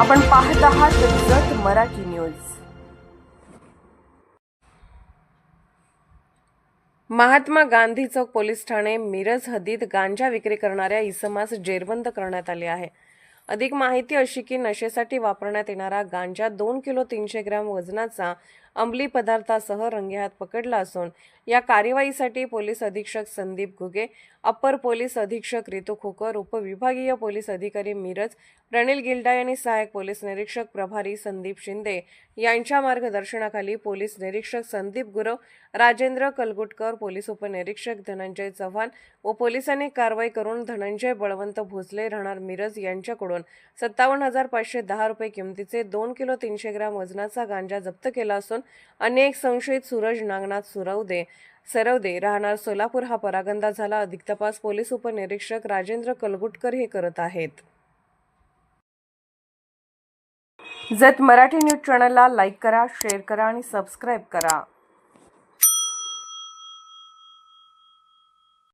आपण पाहत आहात जत मराठी न्यूज. महात्मा गांधी चौक पोलीस ठाणे मिरज हद्दीत गांजा विक्री करणाऱ्या इसमास जेरबंद करण्यात आले आहे. अधिक माहिती अशी की नशेसाठी वापरण्यात येणारा गांजा दोन किलो तीनशे ग्रॅम वजनाचा अंमली पदार्थासह रंगेहात पकडला असून या कार्यवाहीसाठी पोलीस अधीक्षक संदीप घुगे अप्पर पोलीस अधीक्षक रितू खोकर उपविभागीय पोलीस अधिकारी मिरज प्रणिल गिल्डा यांनी सहाय्यक पोलीस निरीक्षक प्रभारी संदीप शिंदे यांच्या मार्गदर्शनाखाली पोलीस निरीक्षक संदीप गुरव राजेंद्र कलगुटकर पोलीस उपनिरीक्षक धनंजय चव्हाण व पोलिसांनी कारवाई करून धनंजय बळवंत भोसले राहणार मिरज यांच्याकडून सत्तावन्न हजार पाचशे दहा रुपये किमतीचे दोन किलो तीनशे ग्रॅम वजनाचा गांजा जप्त केला असून म्हणून अनेक संशयित सूरज नागनाथ सुरवदे सरवदे राहणार सोलापूर हा परागंदा झाला अधिक तपास पोलीस उपनिरीक्षक राजेंद्र कलगुटकर हे करत आहेत. जत मराठी न्यूज चॅनलला लाईक करा शेअर करा आणि सबस्क्राईब करा.